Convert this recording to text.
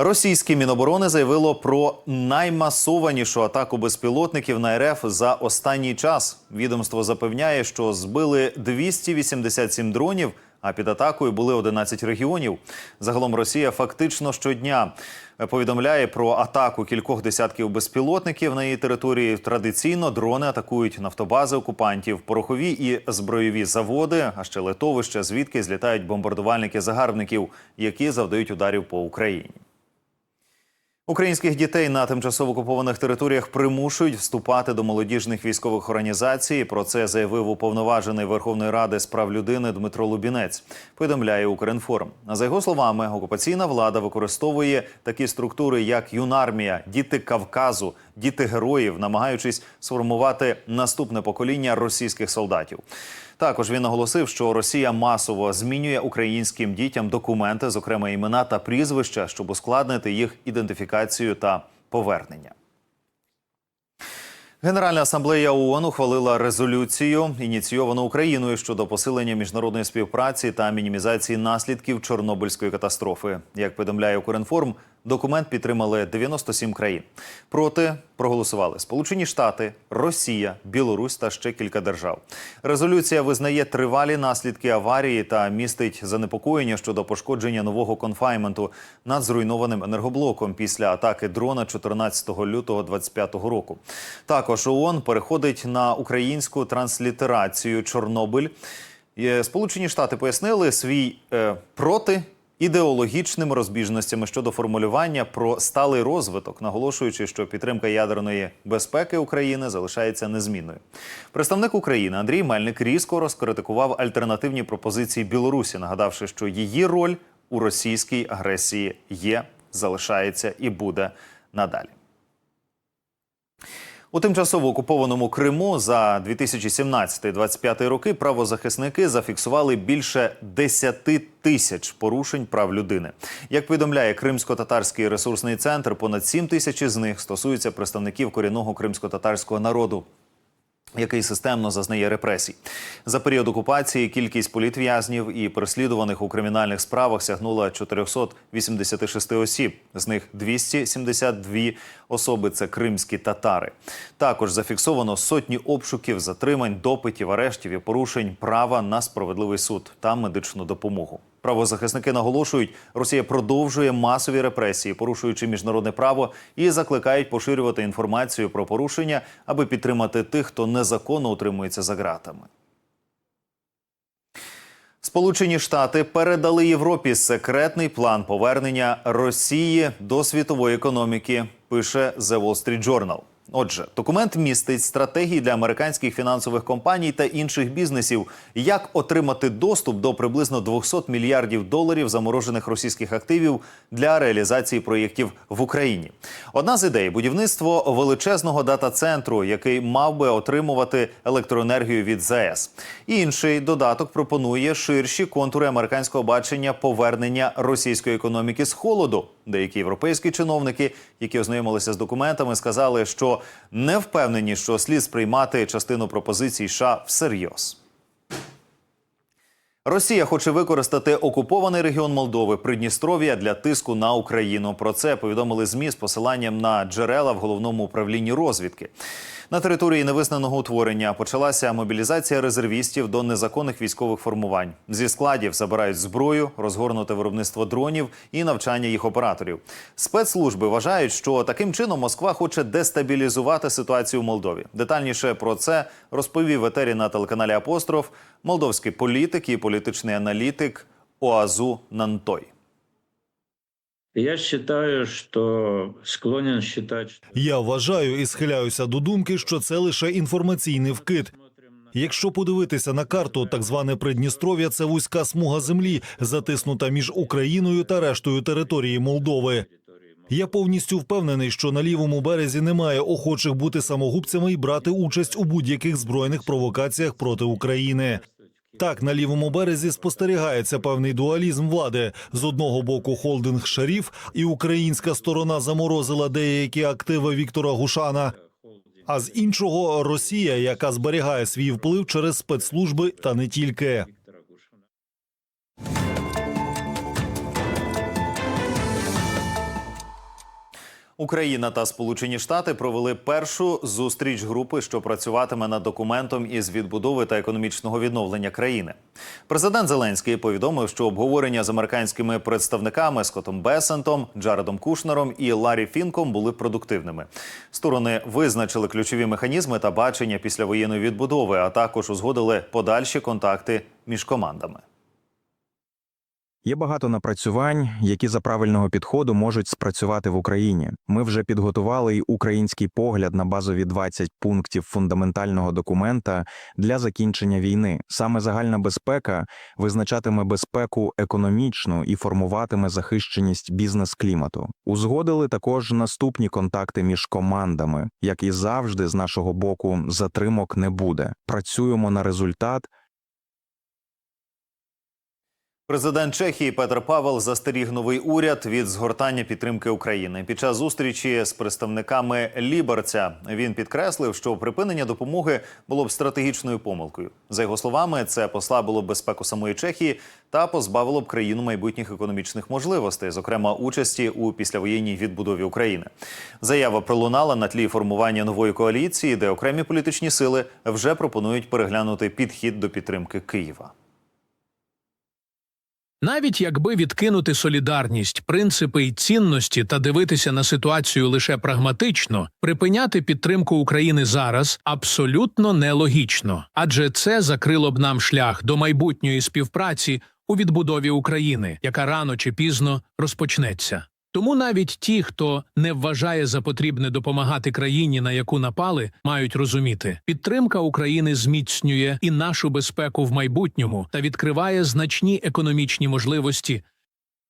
Російське міноборони заявило про наймасованішу атаку безпілотників на РФ за останній час. Відомство запевняє, що збили 287 дронів, а під атакою були 11 регіонів. Загалом Росія фактично щодня повідомляє про атаку кількох десятків безпілотників на її території. Традиційно дрони атакують нафтобази окупантів, порохові і збройові заводи, а ще литовища, звідки злітають бомбардувальники загарбників, які завдають ударів по Україні. Українських дітей на тимчасово окупованих територіях примушують вступати до молодіжних військових організацій. Про це заявив уповноважений Верховної Ради з прав людини Дмитро Лубінець. Повідомляє Укрінформ. За його словами, окупаційна влада використовує такі структури, як юнармія, діти Кавказу, діти героїв, намагаючись сформувати наступне покоління російських солдатів. Також він наголосив, що Росія масово змінює українським дітям документи, зокрема імена та прізвища, щоб ускладнити їх ідентифікацію та повернення. Генеральна асамблея ООН ухвалила резолюцію, ініційовану Україною щодо посилення міжнародної співпраці та мінімізації наслідків Чорнобильської катастрофи. Як повідомляє Укрінформ, документ підтримали 97 країн. Проти проголосували Сполучені Штати, Росія, Білорусь та ще кілька держав. Резолюція визнає тривалі наслідки аварії та містить занепокоєння щодо пошкодження нового конфайменту над зруйнованим енергоблоком після атаки дрона 14 лютого 2025 року. Також ООН переходить на українську транслітерацію Чорнобиль. Е, Сполучені Штати пояснили свій е, проти ідеологічними розбіжностями щодо формулювання про сталий розвиток, наголошуючи, що підтримка ядерної безпеки України залишається незмінною. Представник України Андрій Мельник різко розкритикував альтернативні пропозиції Білорусі, нагадавши, що її роль у російській агресії є, залишається і буде надалі. У тимчасово окупованому Криму за 2017-2025 роки правозахисники зафіксували більше 10 тисяч порушень прав людини. Як повідомляє Кримсько-татарський ресурсний центр, понад 7 тисяч з них стосуються представників корінного кримсько-татарського народу. Який системно зазнає репресій за період окупації кількість політв'язнів і переслідуваних у кримінальних справах сягнула 486 осіб. З них 272 особи це кримські татари. Також зафіксовано сотні обшуків, затримань, допитів, арештів і порушень права на справедливий суд та медичну допомогу. Правозахисники наголошують, Росія продовжує масові репресії, порушуючи міжнародне право, і закликають поширювати інформацію про порушення, аби підтримати тих, хто незаконно утримується за ґратами. Сполучені Штати передали Європі секретний план повернення Росії до світової економіки. Пише The Wall Street Journal. Отже, документ містить стратегії для американських фінансових компаній та інших бізнесів, як отримати доступ до приблизно 200 мільярдів доларів заморожених російських активів для реалізації проєктів в Україні. Одна з ідей будівництво величезного дата-центру, який мав би отримувати електроенергію від ЗАЕС. Інший додаток пропонує ширші контури американського бачення повернення російської економіки з холоду. Деякі європейські чиновники, які ознайомилися з документами, сказали, що не впевнені, що слід сприймати частину пропозицій США всерйоз. Росія хоче використати окупований регіон Молдови Придністров'я для тиску на Україну. Про це повідомили змі з посиланням на джерела в головному управлінні розвідки. На території невизнаного утворення почалася мобілізація резервістів до незаконних військових формувань. Зі складів забирають зброю, розгорнуте виробництво дронів і навчання їх операторів. Спецслужби вважають, що таким чином Москва хоче дестабілізувати ситуацію в Молдові. Детальніше про це розповів в етері на телеканалі Апостроф молдовський політик і політичний аналітик Оазу Нантой. Я считаю, что склонен что Я вважаю і схиляюся до думки, що це лише інформаційний вкид. Якщо подивитися на карту, так зване Придністров'я це вузька смуга землі, затиснута між Україною та рештою території Молдови. Я повністю впевнений, що на лівому березі немає охочих бути самогубцями і брати участь у будь-яких збройних провокаціях проти України. Так, на лівому березі спостерігається певний дуалізм влади. З одного боку холдинг шарів, і українська сторона заморозила деякі активи Віктора Гушана. А з іншого Росія, яка зберігає свій вплив через спецслужби та не тільки. Україна та Сполучені Штати провели першу зустріч групи, що працюватиме над документом із відбудови та економічного відновлення країни. Президент Зеленський повідомив, що обговорення з американськими представниками Скоттом Бесентом, Джаредом Кушнером і Ларі Фінком були продуктивними. Сторони визначили ключові механізми та бачення післявоєнної відбудови, а також узгодили подальші контакти між командами. Є багато напрацювань, які за правильного підходу можуть спрацювати в Україні. Ми вже підготували й український погляд на базові 20 пунктів фундаментального документа для закінчення війни. Саме загальна безпека визначатиме безпеку економічну і формуватиме захищеність бізнес-клімату. Узгодили також наступні контакти між командами. Як і завжди, з нашого боку, затримок не буде. Працюємо на результат. Президент Чехії Петр Павел застеріг новий уряд від згортання підтримки України. Під час зустрічі з представниками Ліберця він підкреслив, що припинення допомоги було б стратегічною помилкою. За його словами, це послабило безпеку самої Чехії та позбавило б країну майбутніх економічних можливостей, зокрема участі у післявоєнній відбудові України. Заява пролунала на тлі формування нової коаліції, де окремі політичні сили вже пропонують переглянути підхід до підтримки Києва. Навіть якби відкинути солідарність, принципи і цінності та дивитися на ситуацію лише прагматично, припиняти підтримку України зараз абсолютно нелогічно, адже це закрило б нам шлях до майбутньої співпраці у відбудові України, яка рано чи пізно розпочнеться. Тому навіть ті, хто не вважає за потрібне допомагати країні, на яку напали, мають розуміти, підтримка України зміцнює і нашу безпеку в майбутньому та відкриває значні економічні можливості